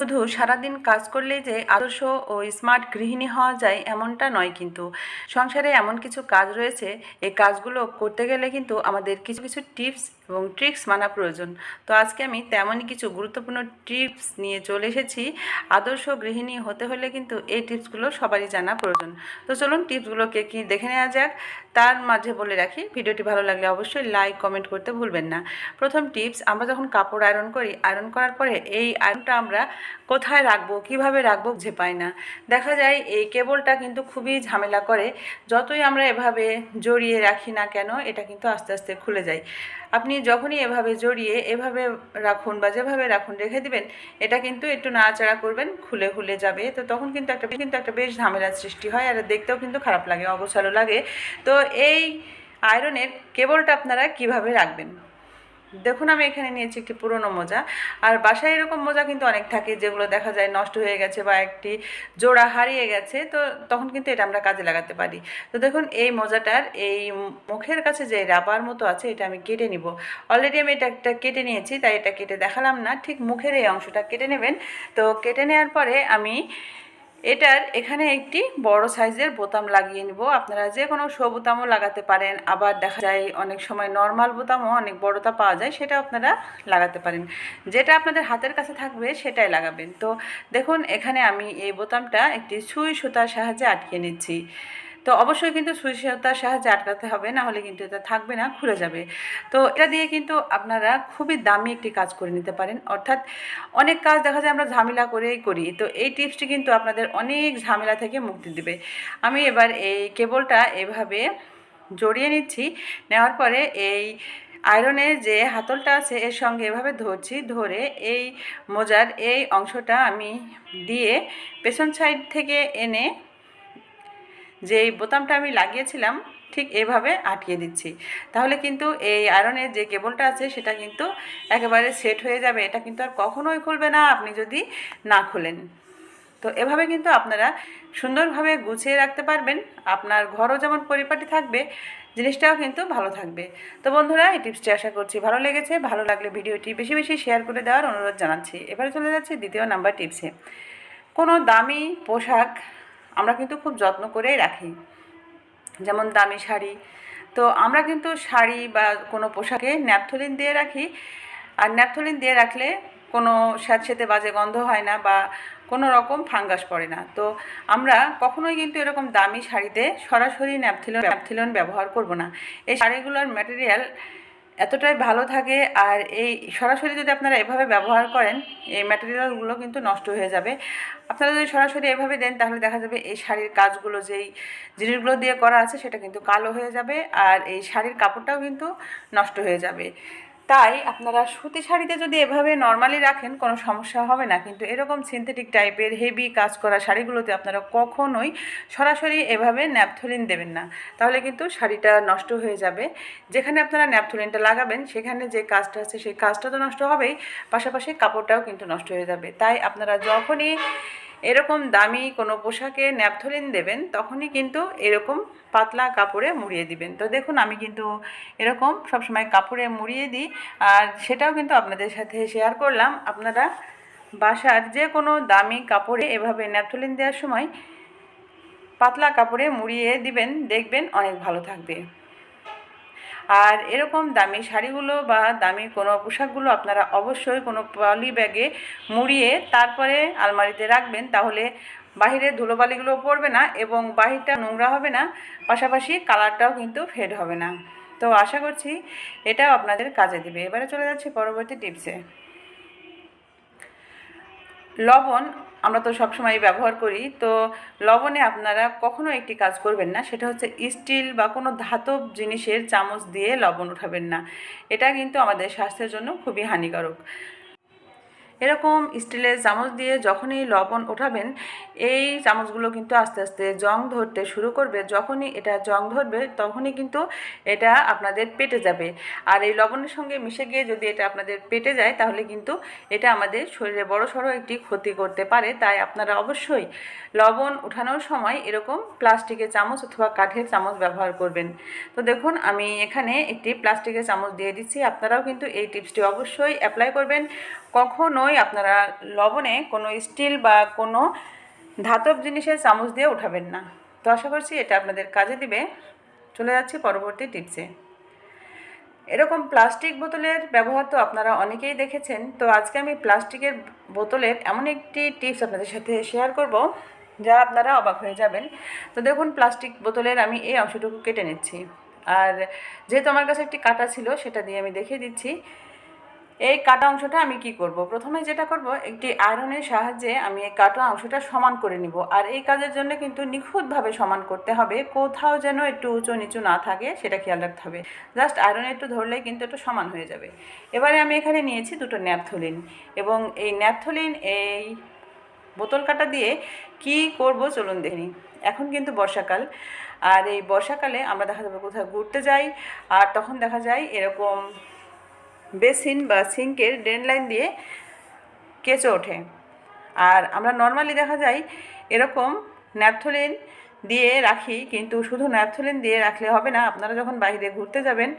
শুধু সারাদিন কাজ করলেই যে আদর্শ ও স্মার্ট গৃহিণী হওয়া যায় এমনটা নয় কিন্তু। সংসারে এমন কিছু কাজ রয়েছে, এই কাজগুলো করতে গেলে কিন্তু আমাদের কিছু কিছু টিপস এবং ট্রিক্স মানা প্রয়োজন। তো আজকে আমি তেমনই কিছু গুরুত্বপূর্ণ টিপস নিয়ে চলে এসেছি। আদর্শ গৃহিণী হতে হলে কিন্তু এই টিপসগুলো সবারই জানা প্রয়োজন। তো চলুন টিপসগুলোকে কি দেখে নেওয়া যাক। তার মাঝে বলে রাখি, ভিডিওটি ভালো লাগলে অবশ্যই লাইক কমেন্ট করতে ভুলবেন না। প্রথম টিপস, আমরা যখন কাপড় আয়রন করি আয়রন করার পরে এই আয়রনটা আমরা কোথায় রাখব, কীভাবে রাখব বুঝে পাই না। দেখা যায় এই কেবলটা কিন্তু খুবই ঝামেলা করে। যতই আমরা এভাবে জড়িয়ে রাখি না কেন, এটা কিন্তু আস্তে আস্তে খুলে যায়। আপনি যখনই এভাবে জড়িয়ে এভাবে রাখুন বা যেভাবে রাখুন, রেখে দিবেন, এটা কিন্তু একটু নাড়াচাড়া করবেন, খুলে খুলে যাবে। তো তখন কিন্তু একটা কিন্তু একটা বেশ ঝামেলার সৃষ্টি হয় আর দেখতেও কিন্তু খারাপ লাগে, অগোছালো লাগে। তো এই আয়রনের কেবলটা আপনারা কীভাবে রাখবেন? দেখুন, আমি এখানে নিয়েছি একটি পুরনো মোজা। আর বাসায় এরকম মোজা কিন্তু অনেক থাকে যেগুলো দেখা যায় নষ্ট হয়ে গেছে বা একটি জোড়া হারিয়ে গেছে। তো তখন কিন্তু এটা আমরা কাজে লাগাতে পারি। তো দেখুন, এই মোজাটার এই মুখের কাছে যে রাবার মতো আছে, এটা আমি কেটে নিব। অলরেডি আমি এটা একটা কেটে নিয়েছি, তাই এটা কেটে দেখালাম না। ঠিক মুখের এই অংশটা কেটে নেবেন। তো কেটে নেওয়ার পরে আমি এটার এখানে একটি বড় সাইজের বোতাম লাগিয়ে নিব। আপনারা যে কোনো শো বোতামও লাগাতে পারেন, আবার দেখা যায় অনেক সময় নর্মাল বোতামও অনেক বড়তা পাওয়া যায় সেটা আপনারা লাগাতে পারেন। যেটা আপনাদের হাতের কাছে থাকবে, সেটাই লাগাবেন। তো দেখুন, এখানে আমি এই বোতামটা একটি সুই সুতার সাহায্যে আটকে নিচ্ছি। তো অবশ্যই কিন্তু সুই সাহায্যে আটকাতে হবে, না হলে কিন্তু এটা থাকবে না, খুলে যাবে। তো এটা দিয়ে কিন্তু আপনারা খুবই দামি একটি কাজ করে নিতে পারেন। অর্থাৎ অনেক কাজ দেখা যায় আমরা ঝামেলা করেই করি। তো এই টিপসটি কিন্তু আপনাদের অনেক ঝামেলা থেকে মুক্তি দেবে। আমি এবার এই কেবলটা এভাবে জড়িয়ে নিচ্ছি। নেওয়ার পরে এই আয়রনের যে হাতলটা আছে, এর সঙ্গে এভাবে ধরছি, ধরে এই মোজার এই অংশটা আমি দিয়ে পেছন সাইড থেকে এনে যে এই বোতামটা আমি লাগিয়েছিলাম, ঠিক এভাবে আটকিয়ে দিচ্ছি। তাহলে কিন্তু এই আয়রনের যে কেবলটা আছে, সেটা কিন্তু একেবারে সেট হয়ে যাবে। এটা কিন্তু আর কখনোই খুলবে না, আপনি যদি না খুলেন। তো এভাবে কিন্তু আপনারা সুন্দরভাবে গুছিয়ে রাখতে পারবেন। আপনার ঘরও যেমন পরিপাটি থাকবে, জিনিসটাও কিন্তু ভালো থাকবে। তো বন্ধুরা, এই টিপসটি আশা করছি ভালো লেগেছে। ভালো লাগলে ভিডিওটি বেশি বেশি শেয়ার করে দেওয়ার অনুরোধ জানাচ্ছি। এবারে চলে যাচ্ছি দ্বিতীয় নাম্বার টিপসে কোনো দামি পোশাক আমরা কিন্তু খুব যত্ন করেই রাখি। যেমন দামি শাড়ি। তো আমরা কিন্তু শাড়ি বা কোনো পোশাকে ন্যাপথলিন দিয়ে রাখি। আর ন্যাপথলিন দিয়ে রাখলে কোনো স্যাঁতসেতে বাজে গন্ধ হয় না বা কোনো রকম ফাঙ্গাস পড়ে না। তো আমরা কখনোই কিন্তু এরকম দামি শাড়িতে সরাসরি ন্যাপথিলন ন্যাপথিলন ব্যবহার করব না। এই শাড়িগুলোর ম্যাটেরিয়াল এতটাই ভালো থাকে আর এই সরাসরি যদি আপনারা এভাবে ব্যবহার করেন, এই ম্যাটেরিয়ালগুলো কিন্তু নষ্ট হয়ে যাবে। আপনারা যদি সরাসরি এভাবে দেন, তাহলে দেখা যাবে এই শাড়ির কাজগুলো যেই জিনিসগুলো দিয়ে করা আছে, সেটা কিন্তু কালো হয়ে যাবে আর এই শাড়ির কাপড়টাও কিন্তু নষ্ট হয়ে যাবে। তাই আপনারা সুতি শাড়িতে যদি এভাবে নর্মালি রাখেন, কোনো সমস্যা হবে না। কিন্তু এরকম সিনথেটিক টাইপের হেভি কাজ করা শাড়িগুলোতে আপনারা কখনোই সরাসরি এভাবে ন্যাপথলিন দেবেন না। তাহলে কিন্তু শাড়িটা নষ্ট হয়ে যাবে। যেখানে আপনারা ন্যাপথলিনটা লাগাবেন, সেখানে যে কাজটা আছে, সেই কাজটা তো নষ্ট হবেই। পাশাপাশি কাপড়টাও কিন্তু নষ্ট হয়ে যাবে। তাই আপনারা যখনই এরকম দামি কোনো পোশাকে ন্যাপথলিন দেবেন, তখনই কিন্তু এরকম পাতলা কাপড়ে মুড়িয়ে দিবেন। তো দেখুন, আমি কিন্তু এরকম সবসময় কাপড়ে মুড়িয়ে দিই। আর সেটাও কিন্তু আপনাদের সাথে শেয়ার করলাম। আপনারা বাসার যে কোনো দামি কাপড়ে এভাবে ন্যাপথলিন দেওয়ার সময় পাতলা কাপড়ে মুড়িয়ে দিবেন, দেখবেন অনেক ভালো থাকবে। আর এরকম দামি শাড়িগুলো বা দামি কোনো পোশাকগুলো আপনারা অবশ্যই কোনো পলি ব্যাগে মুড়িয়ে তারপরে আলমারিতে রাখবেন, তাহলে বাহিরে ধুলোবালিগুলো পড়বে না এবং বাহিরটা নোংরা হবে না, পাশাপাশি কালারটাও কিন্তু ফেড হবে না। তো আশা করছি এটাও আপনাদের কাজে দেবে। এবারে চলে যাচ্ছে পরবর্তী টিপসে। লবণ আমরা তো সবসময় ব্যবহার করি, তো লবণে আপনারা কখনো একটি কাজ করবেন না, সেটা হচ্ছে স্টিল বা কোনো ধাতব জিনিসের চামচ দিয়ে লবণ উঠাবেন না। এটা কিন্তু আমাদের স্বাস্থ্যের জন্য খুবই হানিকারক। এরকম স্টিলের চামচ দিয়ে যখনই লবণ ওঠাবেন, এই চামচগুলো কিন্তু আস্তে আস্তে জং ধরতে শুরু করবে। যখনই এটা জং ধরবে, তখনই কিন্তু এটা আপনাদের পেটে যাবে। আর এই লবণের সঙ্গে মিশে গিয়ে যদি এটা আপনাদের পেটে যায়, তাহলে কিন্তু এটা আমাদের শরীরে বড় সড়ো একটি ক্ষতি করতে পারে। তাই আপনারা অবশ্যই লবণ উঠানোর সময় এরকম প্লাস্টিকের চামচ অথবা কাঠের চামচ ব্যবহার করবেন। তো দেখুন, আমি এখানে একটি প্লাস্টিকের চামচ দিয়ে দিচ্ছি। আপনারাও কিন্তু এই টিপসটি অবশ্যই অ্যাপ্লাই করবেন। কখনো কখনোই আপনারা লবণে কোনো স্টিল বা কোনো ধাতব জিনিসের চামচ দিয়ে উঠাবেন না। তো আশা করছি এটা আপনাদের কাজে দিবে। চলে যাচ্ছি পরবর্তী টিপসে। এরকম প্লাস্টিক বোতলের ব্যবহার তো আপনারা অনেকেই দেখেছেন। তো আজকে আমি প্লাস্টিকের বোতলের এমন একটি টিপস আপনাদের সাথে শেয়ার করব, যা আপনারা অবাক হয়ে যাবেন। তো দেখুন, প্লাস্টিক বোতলের আমি এই অংশটুকু কেটে নিচ্ছি। আর যেহেতু আমার কাছে একটি কাটা ছিল, সেটা দিয়ে আমি দেখিয়ে দিচ্ছি। এই কাটা অংশটা আমি কি করব? প্রথমে যেটা করব, একটি আয়রনের সাহায্যে আমি এই কাটা অংশটা সমান করে নিব। আর এই কাজের জন্য কিন্তু নিখুঁতভাবে সমান করতে হবে, কোথাও যেন একটু উঁচু নিচু না থাকে, সেটা খেয়াল রাখতে হবে। জাস্ট আয়রনে একটু ধরলেই কিন্তু একটু সমান হয়ে যাবে। এবারে আমি এখানে নিয়েছি দুটো ন্যাপথলিন এবং এই ন্যাপথলিন, এই বোতল কাটা দিয়ে কি করব চলুন দেখে নিই। এখন কিন্তু বর্ষাকাল, আর এই বর্ষাকালে আমরা দেখা যাবে কোথাও ঘুরতে যাই, আর তখন দেখা যায় এরকম বেসিন বা সিঙ্কের ড্রেন লাইন দিয়ে কেঁচো ওঠে। আর আমরা নর্মালি দেখা যায় এরকম ন্যাপথলিন দিয়ে রাখি, কিন্তু শুধু ন্যাপথলিন দিয়ে রাখলে হবে না। আপনারা যখন বাইরে ঘুরতে যাবেন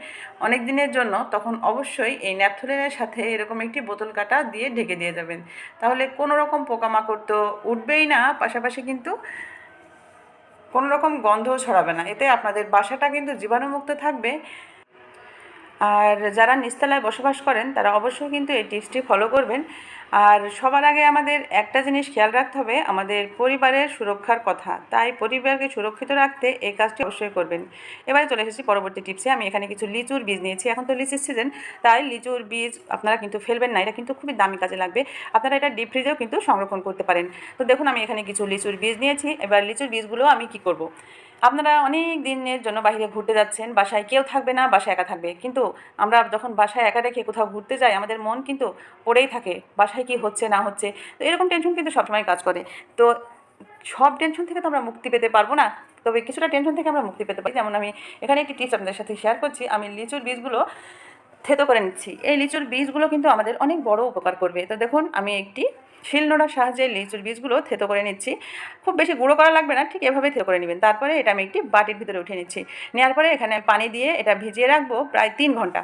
অনেক দিনের জন্য, তখন অবশ্যই এই ন্যাপথলিনের সাথে এরকম একটি বোতল কাটা দিয়ে ঢেকে দিয়ে যাবেন। তাহলে কোনো রকম পোকামাকড় তো উঠবেই না, পাশাপাশি কিন্তু কোনো রকম গন্ধও ছড়াবে না। এতে আপনাদের বাসাটা কিন্তু জীবাণুমুক্ত থাকবে। আর যারা নিস্তলায় বসবাস করেন তারা অবশ্যই কিন্তু এই টিপসটি ফলো করবেন। আর সবার আগে আমাদের একটা জিনিস খেয়াল রাখতে হবে, আমাদের পরিবারের সুরক্ষার কথা। তাই পরিবারকে সুরক্ষিত রাখতে এই কাজটি অবশ্যই করবেন। এবারে চলে এসেছি পরবর্তী টিপসে। আমি এখানে কিছু লিচুর বীজ নিয়েছি। এখন তো লিচির সিজন তাই লিচুর বীজ আপনারা কিন্তু ফেলবেন না। এটা কিন্তু খুবই দামি কাজে লাগবে। আপনারা এটা ডিপ ফ্রিজেও কিন্তু সংরক্ষণ করতে পারেন। তো দেখুন, আমি এখানে কিছু লিচুর বীজ নিয়েছি। এবার লিচুর বীজগুলো আমি কি করব। আপনারা অনেক দিনের জন্য বাইরে ঘুরতে যাচ্ছেন। বাসায় কেউ থাকবে না, বাসায় একা থাকবে। কিন্তু আমরা যখন বাসায় একা রেখে কোথাও ঘুরতে যাই, আমাদের মন কিন্তু পড়েই থাকে। বাসায় কি, হচ্ছে, না হচ্ছে, তো এরকম টেনশন কিন্তু সবসময় কাজ করে। তো সব টেনশন থেকে তো আমরা মুক্তি পেতে পারব না, তবে কিছুটা টেনশন থেকে আমরা মুক্তি পেতে পারি। যেমন আমি এখানে একটি টিপস আপনাদের সাথে শেয়ার করছি, আমি লিচুর বীজগুলো থেতো করে নিচ্ছি। এই লিচুর বীজগুলো কিন্তু আমাদের অনেক বড় উপকার করবে। তো দেখুন, আমি একটি শিলনোড়ার সাহায্যে লিচুর বীজগুলো থেতো করে নিচ্ছি। খুব বেশি গুঁড়ো করা লাগবে না, ঠিক এভাবে থেতো করে নেবেন। তারপরে এটা আমি একটি বাটির ভিতরে উঠে নিচ্ছি। নেওয়ার পরে এখানে পানি দিয়ে এটা ভিজিয়ে রাখব প্রায় তিন ঘণ্টা।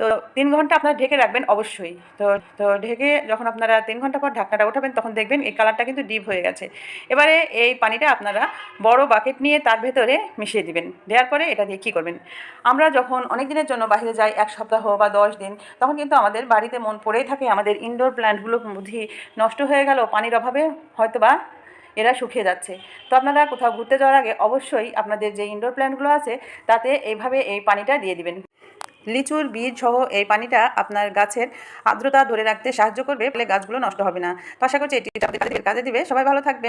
তো তিন ঘণ্টা আপনারা ঢেকে রাখবেন অবশ্যই। তো তো ঢেকে যখন আপনারা তিন ঘণ্টা পর ঢাকনাটা উঠাবেন তখন দেখবেন এই কালারটা কিন্তু ডিপ হয়ে গেছে। এবারে এই পানিটা আপনারা বড় বাকেট নিয়ে তার ভেতরে মিশিয়ে দিবেন। দেওয়ার পরে এটা দিয়ে কী করবেন? আমরা যখন অনেক দিনের জন্য বাইরে যাই, এক সপ্তাহ বা দশ দিন, তখন কিন্তু আমাদের বাড়িতে মন পড়েই থাকে, আমাদের ইনডোর প্ল্যান্টগুলো বুদ্ধি নষ্ট হয়ে গেল, পানির অভাবে হয়তো বা এরা শুকিয়ে যাচ্ছে। তো আপনারা কোথাও ঘুরতে যাওয়ার আগে অবশ্যই আপনাদের যে ইনডোর প্ল্যান্টগুলো আছে, তাতে এইভাবে এই পানিটা দিয়ে দিবেন। লিচুর বীজ সহ এই পানিটা আপনার গাছের আর্দ্রতা ধরে রাখতে সাহায্য করবে, ফলে গাছগুলো নষ্ট হবে না। তো আশা করছি এটি কাজে দিবে। সবাই ভালো থাকবেন।